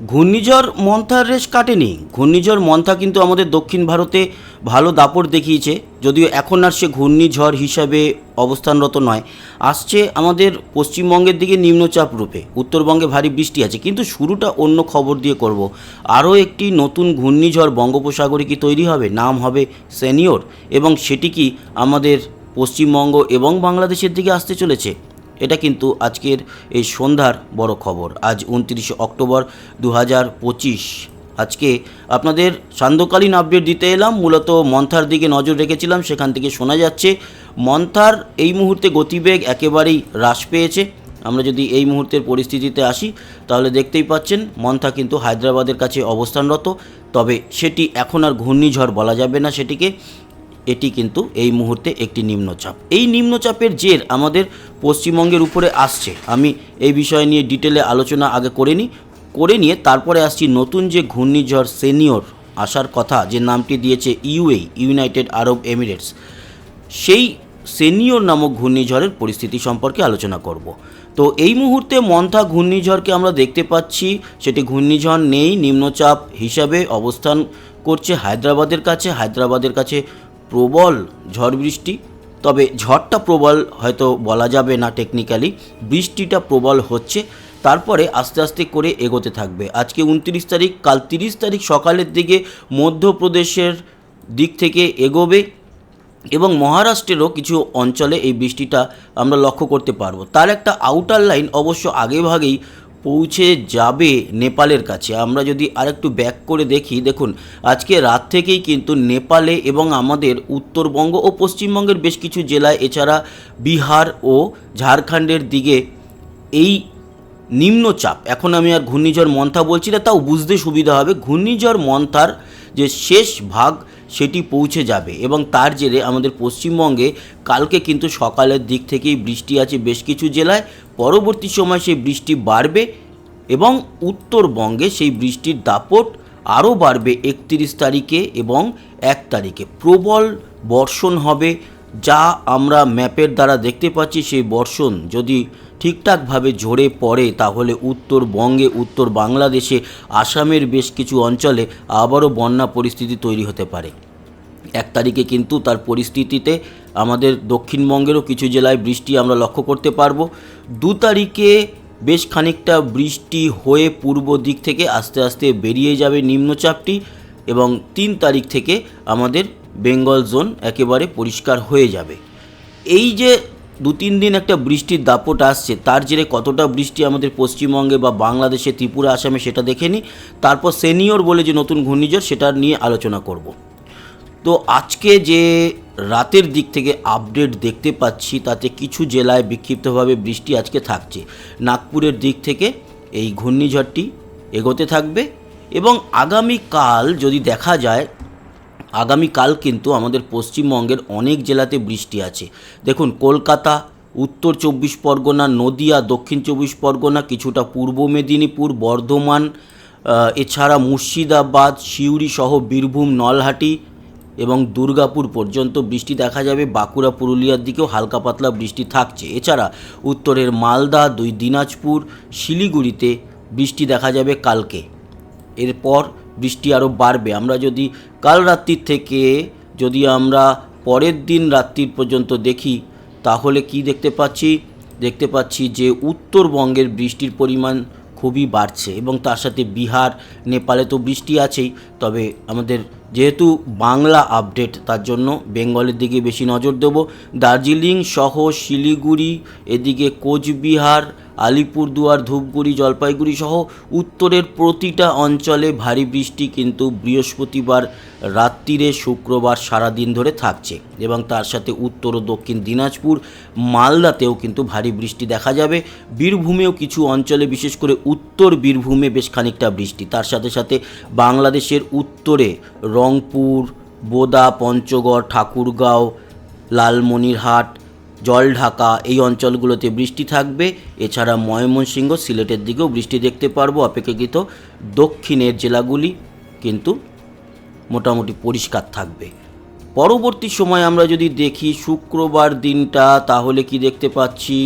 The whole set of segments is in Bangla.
ঘূর্ণিঝড় মন্থার রেশ কাটেনি। ঘূর্ণিঝড় মন্থা কিন্তু আমাদের দক্ষিণ ভারতে ভালো দাপট দেখিয়েছে, যদিও এখন আর সে ঘূর্ণিঝড় হিসাবে অবস্থানরত নয়। আসছে আমাদের পশ্চিমবঙ্গের দিকে নিম্নচাপ রূপে। উত্তরবঙ্গে ভারী বৃষ্টি আছে, কিন্তু শুরুটা অন্য খবর দিয়ে করব। আরও একটি নতুন ঘূর্ণিঝড় বঙ্গোপসাগরে কি তৈরি হবে? নাম হবে সেনিয়র এবং সেটি কি আমাদের পশ্চিমবঙ্গ এবং বাংলাদেশের দিকে আসতে চলেছে? এটা কিন্তু আজকের এই সন্ধ্যার বড় খবর। আজ উনত্রিশে অক্টোবর দু হাজার পঁচিশ। আজকে আপনাদের সান্ধ্যকালীন আপডেট দিতে এলাম। মূলত মন্থার দিকে নজর রেখেছিলাম, সেখান থেকে শোনা যাচ্ছে, মন্থার এই মুহূর্তে গতিবেগ একেবারেই হ্রাস পেয়েছে। আমরা যদি এই মুহূর্তের পরিস্থিতিতে আসি, তাহলে দেখতেই পাচ্ছেন, মন্থা কিন্তু হায়দ্রাবাদের কাছে অবস্থানরত। তবে সেটি এখন আর ঘূর্ণিঝড় বলা যাবে না সেটিকে। এটি কিন্তু এই মুহূর্তে একটি নিম্নচাপ। এই নিম্নচাপের জের আমাদের পশ্চিমবঙ্গের উপরে আসছে। আমি এই বিষয় নিয়ে ডিটেলে আলোচনা আগে করে নিই করে নিয়ে তারপরে আসছি নতুন যে ঘূর্ণিঝড় সেনিয়র আসার কথা, যে নামটি দিয়েছে ইউএই ইউনাইটেড আরব এমিরেটস, সেই সেনিয়র নামক ঘূর্ণিঝড়ের পরিস্থিতি সম্পর্কে আলোচনা করব। তো এই মুহূর্তে মন্থা ঘূর্ণিঝড়কে আমরা দেখতে পাচ্ছি, সেটি ঘূর্ণিঝড় নেই, নিম্নচাপ হিসাবে অবস্থান করছে হায়দ্রাবাদের কাছে। হায়দ্রাবাদের কাছে প্রবল ঝড় বৃষ্টি, তবে ঝড়টা প্রবল হয়তো বলা যাবে না টেকনিক্যালি বৃষ্টিটা প্রবল হচ্ছে, তারপরে আস্তে আস্তে করে এগোতে থাকবে। আজকে উনত্রিশ তারিখ, কাল তিরিশ তারিখ সকালের দিকে মধ্যপ্রদেশের দিক থেকে এগোবে এবং মহারাষ্ট্রেরও কিছু অঞ্চলে এই বৃষ্টিটা আমরা লক্ষ্য করতে পারব। তার একটা আউটার লাইন অবশ্য আগেভাগেই পৌঁছে যাবে নেপালের কাছে। আমরা যদি আরেকটু ব্যাক করে দেখি, দেখুন, আজকে রাত থেকেই কিন্তু নেপালে এবং আমাদের উত্তরবঙ্গ ও পশ্চিমবঙ্গের বেশ কিছু জেলায়, এছাড়া বিহার ও ঝাড়খণ্ডের দিকে এই নিম্নচাপ। এখন আমি আর ঘূর্ণিঝড় মন্থা বলছি না, তাও বুঝতে সুবিধা হবে। ঘূর্ণিঝড় মন্থার যে শেষ ভাগ সেটি পৌঁছে যাবে এবং তার জেরে আমাদের পশ্চিমবঙ্গে কালকে কিন্তু সকালের দিক থেকেই বৃষ্টি আছে বেশ কিছু জেলায়। পরবর্তী সময় সেই বৃষ্টি বাড়বে এবং উত্তরবঙ্গে সেই বৃষ্টির দাপট আরও বাড়বে একত্রিশ তারিখে এবং এক তারিখে। প্রবল বর্ষণ হবে যা আমরা ম্যাপের দ্বারা দেখতে পাচ্ছি সেই বর্ষণ। যদি ঠিকঠাকভাবে ঝরে পড়ে, তাহলে উত্তরবঙ্গে, উত্তর বাংলাদেশে, আসামের বেশ কিছু অঞ্চলে আবারও বন্যা পরিস্থিতি তৈরি হতে পারে। এক তারিখে কিন্তু তার পরিস্থিতিতে আমাদের দক্ষিণবঙ্গেরও কিছু জেলায় বৃষ্টি আমরা লক্ষ্য করতে পারব। দু তারিখে বেশ খানিকটা বৃষ্টি হয়ে পূর্ব দিক থেকে আস্তে আস্তে বেরিয়ে যাবে নিম্নচাপটি এবং তিন তারিখ থেকে আমাদের বেঙ্গল জোন একেবারে পরিষ্কার হয়ে যাবে। এই যে দু তিন দিন একটা বৃষ্টির দাপট আসছে, তার জেরে কতটা বৃষ্টি আমাদের পশ্চিমবঙ্গে বা বাংলাদেশে, ত্রিপুরা, আসামে সেটা দেখে নিই তারপর সেনিয়র বলে যে নতুন ঘূর্ণিঝড় সেটা নিয়ে আলোচনা করব। তো আজকে যে রাতের দিক থেকে আপডেট দেখতে পাচ্ছি, তাতে কিছু জেলায় বিক্ষিপ্তভাবে বৃষ্টি আজকে থাকছে। নাগপুরের দিক থেকে এই ঘূর্ণিঝড়টি এগোতে থাকবে এবং আগামীকাল যদি দেখা যায় আগামীকাল কিন্তু আমাদের পশ্চিমবঙ্গের অনেক জেলাতে বৃষ্টি আছে। দেখুন, কলকাতা, উত্তর চব্বিশ পরগনা, নদিয়া, দক্ষিণ চব্বিশ পরগনা, কিছুটা পূর্ব মেদিনীপুর, বর্ধমান এছাড়া মুর্শিদাবাদ, সিউড়ি সহ বীরভূম, নলহাটি এবং দুর্গাপুর পর্যন্ত বৃষ্টি দেখা যাবে। বাঁকুড়া, পুরুলিয়ার দিকেও হালকা পাতলা বৃষ্টি থাকছে। এছাড়া উত্তরের মালদা, দুই দিনাজপুর, শিলিগুড়িতে বৃষ্টি দেখা যাবে কালকে। এরপর বৃষ্টি আরও বাড়বে। আমরা যদি কাল রাত্রির থেকে যদি আমরা পরের দিন রাত্রির পর্যন্ত দেখি, তাহলে কি দেখতে পাচ্ছি? দেখতে পাচ্ছি যে উত্তরবঙ্গের বৃষ্টির পরিমাণ খুবই বাড়ছে এবং তার সাথে বিহার, নেপালে তো বৃষ্টি আছেই, তবে আমাদের যেহেতু বাংলা আপডেট, তার জন্য বেঙ্গলের দিকে বেশি নজর দেব। দার্জিলিং সহ শিলিগুড়ি, এদিকে কোচবিহার, আলিপুরদুয়ার, ধূপগুড়ি, জলপাইগুড়ি সহ উত্তরের প্রতিটা অঞ্চলে ভারী বৃষ্টি কিন্তু বৃহস্পতিবার রাত্রিরে শুক্রবার সারা দিন ধরে থাকছে এবং তার সাথে উত্তর ও দক্ষিণ দিনাজপুর, মালদাতেও কিন্তু ভারী বৃষ্টি দেখা যাবে। বীরভূমেও কিছু অঞ্চলে, বিশেষ করে উত্তর বীরভূমে বেশ খানিকটা বৃষ্টি। তার সাথে সাথে বাংলাদেশের উত্তরে রংপুর, বোদা, পঞ্চগড়, ঠাকুরগাঁও, লালমনিরহাট, জলঢাকা এই অঞ্চলগুলোতে বৃষ্টি থাকবে। এছাড়া ময়মনসিংহ সিলেটের দিকেও বৃষ্টি দেখতে পারব। অপেক্ষাকৃত দক্ষিণের জেলাগুলি কিন্তু মোটামুটি পরিষ্কার থাকবে। পরবর্তী সময় আমরা যদি দেখি শুক্রবার দিনটা, তাহলে কি দেখতে পাচ্ছি?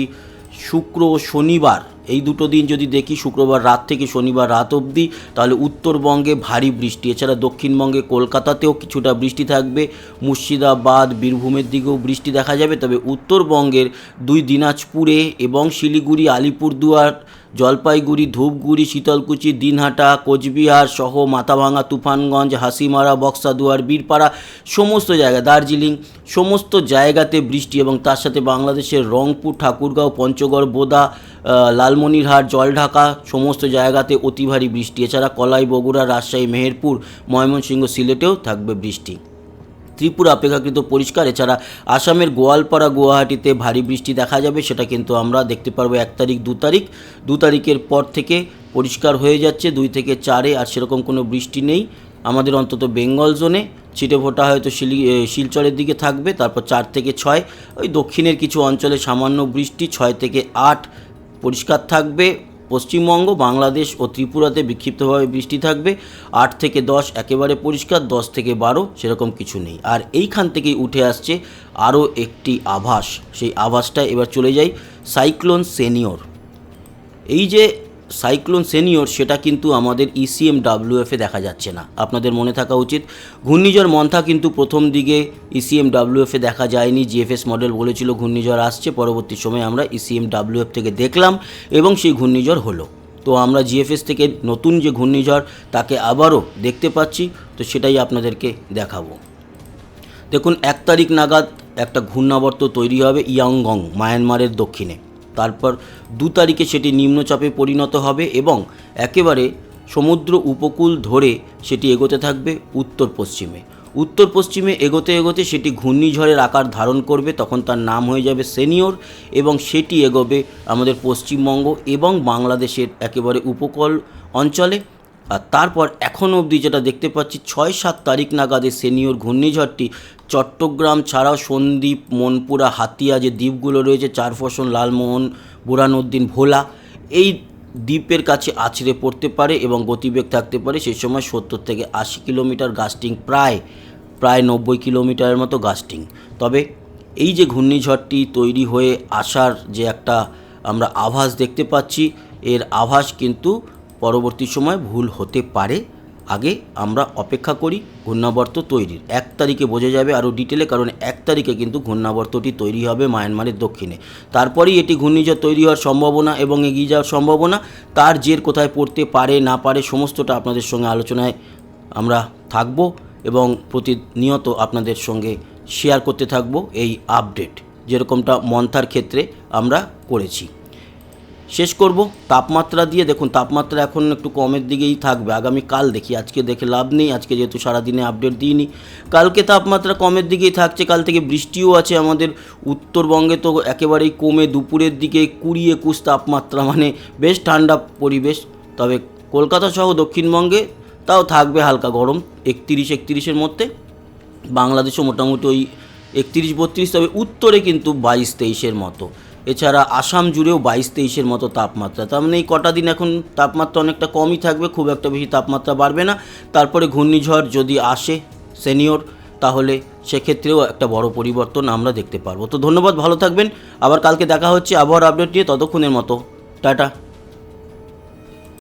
শুক্র ও শনিবার এই দুটো দিন যদি দেখি শুক্রবার রাত থেকে শনিবার রাত অবধি তাহলে উত্তরবঙ্গে ভারী বৃষ্টি। এছাড়া দক্ষিণবঙ্গে কলকাতাতেও কিছুটা বৃষ্টি থাকবে। মুর্শিদাবাদ বীরভূমের দিকেও বৃষ্টি দেখা যাবে। তবে উত্তরবঙ্গের দুই দিনাজপুরে এবং শিলিগুড়ি আলিপুরদুয়ার জলপাইগুড়ি ধূপগুড়ি শীতলকুচি দিনহাটা কোচবিহার সহ মাথাভাঙা তুফানগঞ্জ হাসিমারা বক্সাদুয়ার বীরপাড়া সমস্ত জায়গা দার্জিলিং সমস্ত জায়গাতে বৃষ্টি এবং তার সাথে বাংলাদেশের রংপুর ঠাকুরগাঁও পঞ্চগড় বোদা আহ, লালমনিরহাট, জলঢাকা সমস্ত জায়গাতে অতি ভারী বৃষ্টি। এছাড়া কলাই, বগুড়া, রাজশাহী, মেহেরপুর, ময়মনসিংহ, সিলেটেও থাকবে বৃষ্টি। ত্রিপুরা অপেক্ষাকৃত পরিষ্কার। এছাড়া আসামের গোয়ালপাড়া, গুয়াহাটিতে ভারী বৃষ্টি দেখা যাবে, সেটা কিন্তু আমরা দেখতে পারব এক তারিখ, দু তারিখ। দু তারিখের পর থেকে পরিষ্কার হয়ে যাচ্ছে, দুই থেকে চারে আর সেরকম কোনো বৃষ্টি নেই। আমাদের অন্তত বেঙ্গল জোনে, ছিটে ফোটা হয়তো শিলি শিলচরের দিকে থাকবে, তারপর চার থেকে ছয়। ওই দক্ষিণের কিছু অঞ্চলে সামান্য বৃষ্টি, ছয় থেকে আট পরিষ্কার থাকবে। পশ্চিমবঙ্গ, বাংলাদেশ ও ত্রিপুরাতে বিক্ষিপ্তভাবে বৃষ্টি থাকবে। আট থেকে দশ একেবারে পরিষ্কার, দশ থেকে বারো সেরকম কিছু নেই। আর এইখান থেকেই উঠে আসছে আরও একটি আভাস। সেই আভাসটা এবার চলে যাই সাইক্লোন সেনিয়র। এই যে সাইক্লোন সেনিয়র সেটা কিন্তু আমাদের E ইসিএম ডাব্লিউএফে দেখা যাচ্ছে না। আপনাদের মনে থাকা উচিত। ঘূর্ণিঝড় মন্থা কিন্তু প্রথম দিকে E ইসিএম ডাব্লিউএফে দেখা যায়নি। জিএফএস মডেল বলেছিল ঘূর্ণিঝড় আসছে, পরবর্তী সময়ে আমরা E ইসিএম ডাব্লিউএফ থেকে দেখলাম এবং সেই ঘূর্ণিঝড় হলো। তো আমরা জিএফএস থেকে নতুন যে ঘূর্ণিঝড়, তাকে আবারও দেখতে পাচ্ছি। তো সেটাই আপনাদেরকে দেখাবো। দেখুন, এক তারিখ নাগাদ একটা ঘূর্ণাবর্ত তৈরি হবে ইয়াংগং, মায়ানমারের দক্ষিণে। তারপর দু তারিখে সেটি নিম্নচাপে পরিণত হবে এবং একেবারে সমুদ্র উপকূল ধরে সেটি এগোতে থাকবে উত্তর পশ্চিমে। উত্তর পশ্চিমে এগোতে এগোতে সেটি ঘূর্ণিঝড়ের আকার ধারণ করবে, তখন তার নাম হয়ে যাবে সেনিয়র এবং সেটি এগোবে আমাদের পশ্চিমবঙ্গ এবং বাংলাদেশের একেবারে উপকূল অঞ্চলে। আর তারপর এখনও অবধি যেটা দেখতে পাচ্ছি, ছয় সাত তারিখ নাগাদে সেনিয়র ঘূর্ণিঝড়টি চট্টগ্রাম ছাড়াও সন্দ্বীপ, মনপুরা, হাতিয়া যে দ্বীপগুলো রয়েছে, চারফসন, লালমোহন বুরানুদ্দিন ভোলা, এই দ্বীপের কাছে আছড়ে পড়তে পারে এবং গতিবেগ থাকতে পারে সেই সময় সত্তর থেকে আশি কিলোমিটার গাস্টিং, প্রায় প্রায় নব্বই কিলোমিটারের মতো গাস্টিং। তবে এই যে ঘূর্ণিঝড়টি তৈরি হয়ে আসার যে একটা আমরা আভাস দেখতে পাচ্ছি, এর আভাস কিন্তু পরবর্তী সময় ভুল হতে পারে। আগে আমরা অপেক্ষা করি ঘূর্ণাবর্ত তৈরির। এক তারিখে বোঝা যাবে আরও ডিটেলে, কারণ এক তারিখে কিন্তু ঘূর্ণাবর্তটি তৈরি হবে মায়ানমারের দক্ষিণে। তারপরেই এটি ঘূর্ণিঝড় তৈরি হওয়ার সম্ভাবনা এবং এগিয়ে যাওয়ার সম্ভাবনা। তার জের কোথায় পড়তে পারে, না পারে, সমস্তটা আপনাদের সঙ্গে আলোচনায় আমরা থাকব এবং প্রতিনিয়ত আপনাদের সঙ্গে শেয়ার করতে থাকব। এই আপডেট যেরকমটা মন্থার ক্ষেত্রে আমরা করেছি। শেষ করব। তাপমাত্রা দিয়ে দেখুন, তাপমাত্রা এখন একটু কমের দিকেই থাকবে। আগামী কাল দেখি, আজকে দেখে লাভ নেই, আজকে যেহেতু সারাদিনে আপডেট দিইনি। কালকে তাপমাত্রা কমের দিকেই থাকছে, কাল থেকে বৃষ্টিও আছে আমাদের। উত্তরবঙ্গে তো একেবারেই কমে, দুপুরের দিকে কুড়ি একুশ তাপমাত্রা মানে বেশ ঠান্ডা পরিবেশ। তবে কলকাতা সহ দক্ষিণবঙ্গে তাও থাকবে হালকা গরম, একতিরিশ, একতিরিশের মধ্যে। বাংলাদেশও মোটামুটি ওই একতিরিশ, বত্রিশ, তবে উত্তরে কিন্তু বাইশ, তেইশের মতো। এছাড়া আসাম জুড়েও বাইশ তেইশের মতো তাপমাত্রা। তার মানে এই কটা দিন এখন তাপমাত্রা অনেকটা কমই থাকবে, খুব একটা বেশি তাপমাত্রা বাড়বে না। তারপরে ঘূর্ণিঝড় যদি আসে সেনিয়র তাহলে সেক্ষেত্রেও একটা বড় পরিবর্তন আমরা দেখতে পারব। তো ধন্যবাদ, ভালো থাকবেন। আবার কালকে দেখা হচ্ছে আবহাওয়ার আপডেট নিয়ে। ততক্ষণের মতো, টাটা।